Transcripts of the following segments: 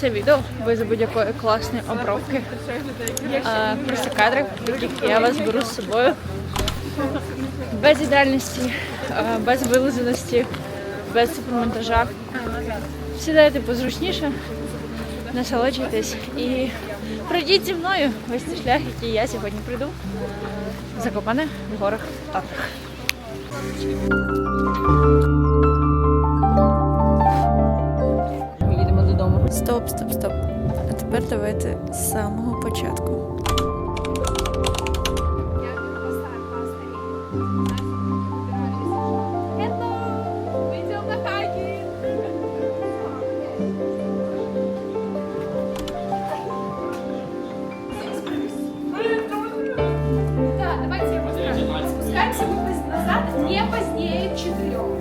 це відео без будь-якої класної обробки. А, просто кадри, яких я вас беру з собою. Без ідеальності, без вилизаності, без супермонтажа. Сідайте позручніше, насолоджуйтесь і пройдіть зі мною весь цей шлях, який я сьогодні прийду. Закопане в горах Татрах. Стоп, стоп, стоп. А тепер давайте з самого початку. Я. Спускаемся мы не позднее четырех.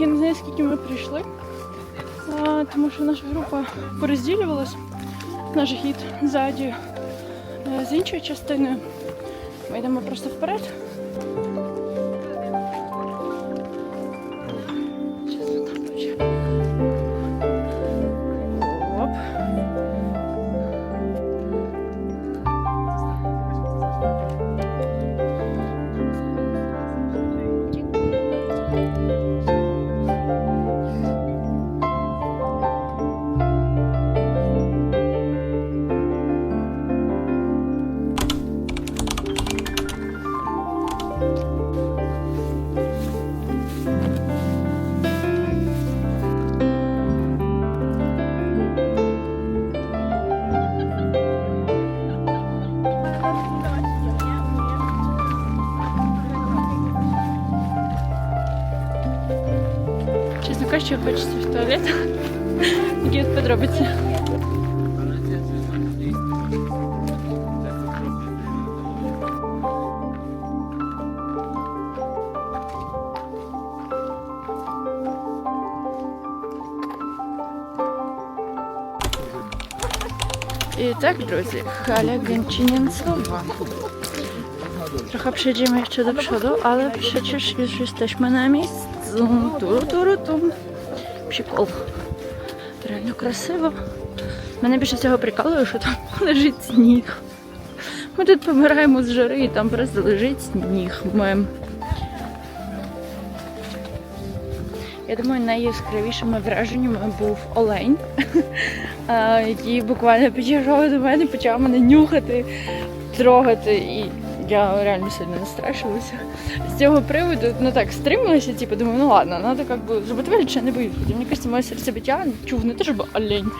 Я не знаю, скільки ми прийшли, а, тому що наша група порозділювалась. Наш гід ззаді з іншою частиною. Ми йдемо просто вперед. Чесно кажучи, хочеться в туалет. Які от подробиці. І так, друзі, Халя Гончинінцова. Trochę przejdziemy jeszcze do przodu, ale przecież już jesteśmy na miejscu. Turu, tum. Прикол. Реально красиво. Мене більше всього прикалує, що там лежить сніг. Ми тут помираємо з жари і там просто лежить сніг. Мем. Я думаю, найяскравішими враженнями був олень, який буквально підійшов до мене, почав мене нюхати, трогати. І я реально сильно настрашилася. З цього приводу, ну так, стрималася, типу, думаю, ну ладно, надо как бы вигляд, я не боюсь. Мені кажется, моє серцебиття чув не те, олень.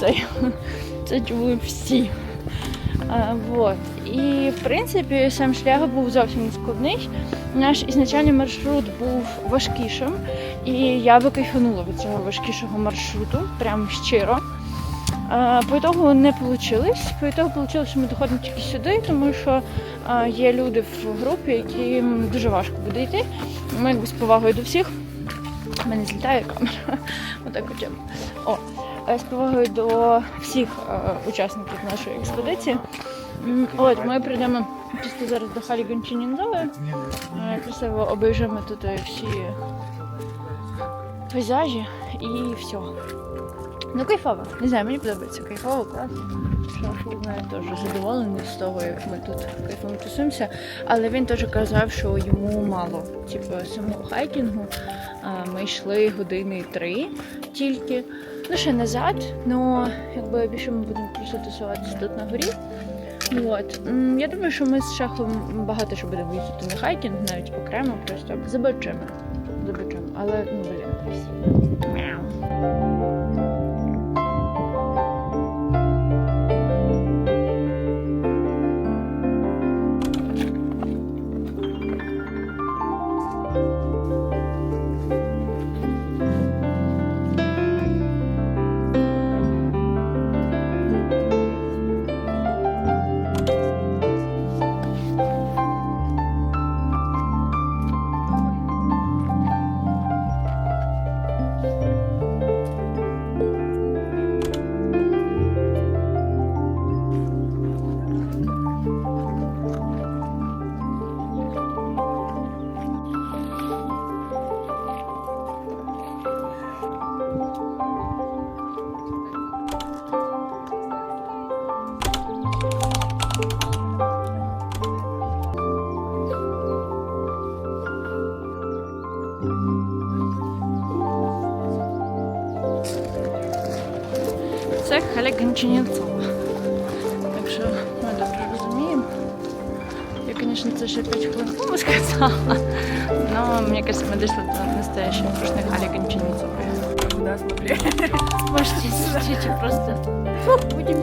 Цей. Це чули всі. А, вот. І в принципі сам шлях був зовсім не складний. Наш ізначальний маршрут був важкішим, і я би кайфанула від цього важкішого маршруту, прям щиро. По ітогу не вийшло. По ітогу вийшло, що ми доходимо тільки сюди, тому що є люди в групі, яким дуже важко буде йти. Ми якби з повагою до всіх. У мене злітає камера. Отак б. О, е, з повагою до всіх е, учасників нашої експедиції. От, ми прийдемо чисто зараз до Халі Гончиніндови. Красиво обійжемо тут е, всі пейзажі і все. Ну, кайфово. Не знаю, мені подобається кайфово, класно. Знає теж задоволений з того, як ми тут кайфом тусуємося. Але він теж казав, що йому мало. Типу, самого хайкінгу. Ми йшли години три тільки. Ну, ще назад, ну якби більше ми будемо просто тусуватися тут на горі. От. Я думаю, що ми з шахом багато що будемо їздити на хайкінг, навіть окремо, просто забачимо. Забачимо. Але ну блін, красиво. Халя Гончинівцова. Так що ми добре розуміємо. Я, звісно, це ще 5 хвилин тому сказала. Но мне кажется, мы дійшли до настоящих пушной Хали Гончинівцової. Куда смотри? Можете сидіти просто. Будем будем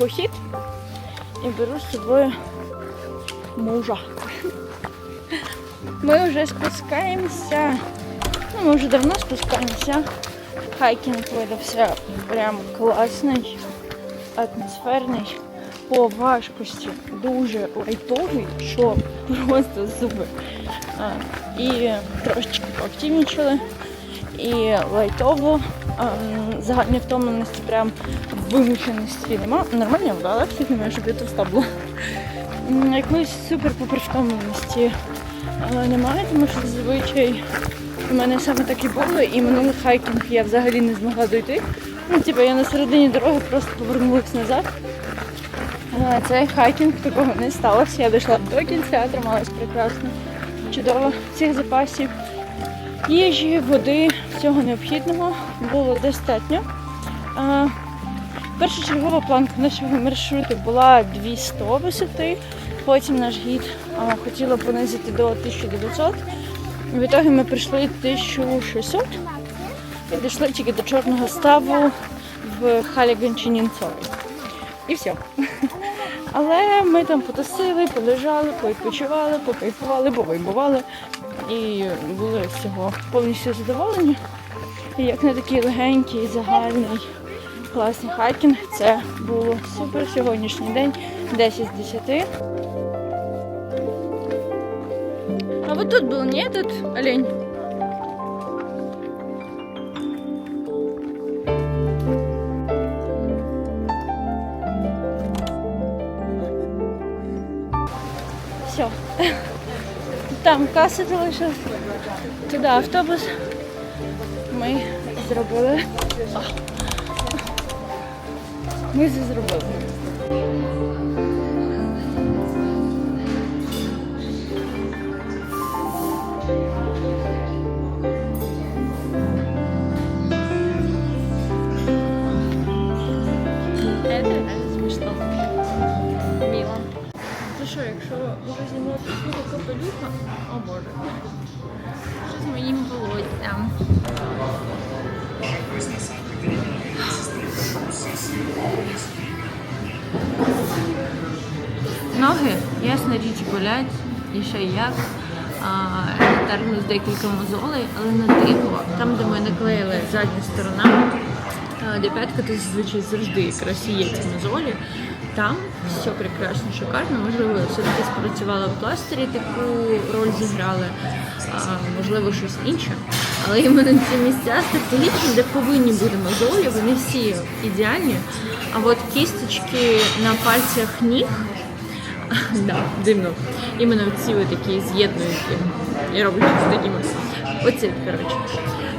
похід і беру з собою мужа. Ми вже спускаємося. Ну, ми вже давно спускаємося. Хайкінг видався прям класний, атмосферний, по важкості дуже лайтовий, що просто супер. І трошечки поактивнічали, і лайтово, загальної втомленості, прям вимушеності нема. Нормально вдала, всіх немає, щоб я товста була. Якоїсь супер попер втомленості е, немає, тому що зазвичай у мене саме так і було, і минулий хайкінг я взагалі не змогла дойти. Ну, типу, я на середині дороги просто повернулась назад. Цей хайкінг такого не сталося. Я дійшла до кінця, трималась прекрасно, чудово. Всіх запасів їжі, води, всього необхідного було достатньо. Першочергова планка нашого маршруту була 200 висоти. Потім наш гід хотіла понизити до 1900. В ітогі ми прийшли 1600 і дійшли тільки до чорного ставу в Халіган-Чинінцові. І все. Але ми там потусили, полежали, повідпочивали, покайфували, повайбували і були всього повністю задоволені. І як на такий легенький, загальний, класний хайкінг, це було супер сьогоднішній день 10 з 10. А вот тут был ні, этот олень? Там каса залишилась. Туди автобус. Ми зробили. Ми це зробили. Ясна річ, болять і ще як. А, термінус декілька мозолей, але на диво, там, де ми наклеїли задня сторона, де п'ятка, то зазвичай завжди якраз є ці мозолі. Там все прекрасно, шикарно. Можливо, все-таки спрацювала в пластирі, таку роль зіграли, можливо, щось інше. Але іменно ці місця стратегічні, де повинні бути мозолі, вони всі ідеальні. А от кісточки на пальцях ніг да, дивно. Іменно ці такі з'єднують і роблять з такими. Оці, коротше.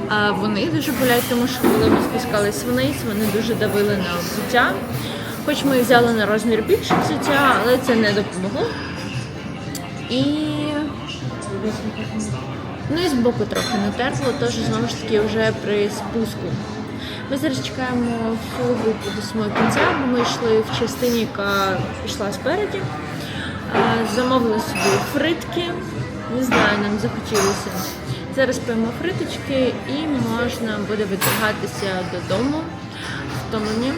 А вони дуже болять, тому що коли ми спускались вниз, вони дуже давили на взуття. Хоч ми взяли на розмір більше взуття, але це не допомогло. І Ну і збоку трохи натерло, тож знову ж таки вже при спуску. Ми зараз чекаємо всю групу до самого кінця, бо ми йшли в частині, яка пішла спереді. Замовили собі фритки. Не знаю, нам захотілося. Зараз п'ємо фриточки і можна буде витягатися додому втомлені,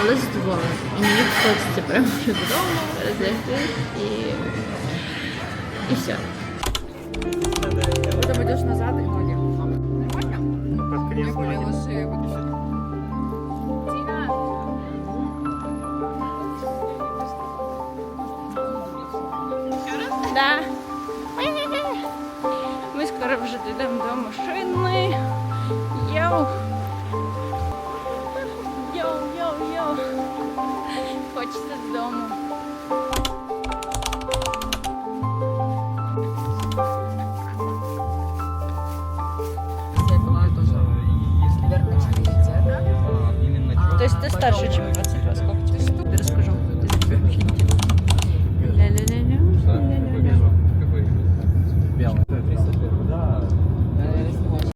але задоволені. І мені хочеться прямо додому, розлягтись і, і все. Потом идешь назад дійдемо до машини. Йоу. Йоу, йоу, йоу. Хочеться додому. То есть ты старше, чем 22, сколько тебе?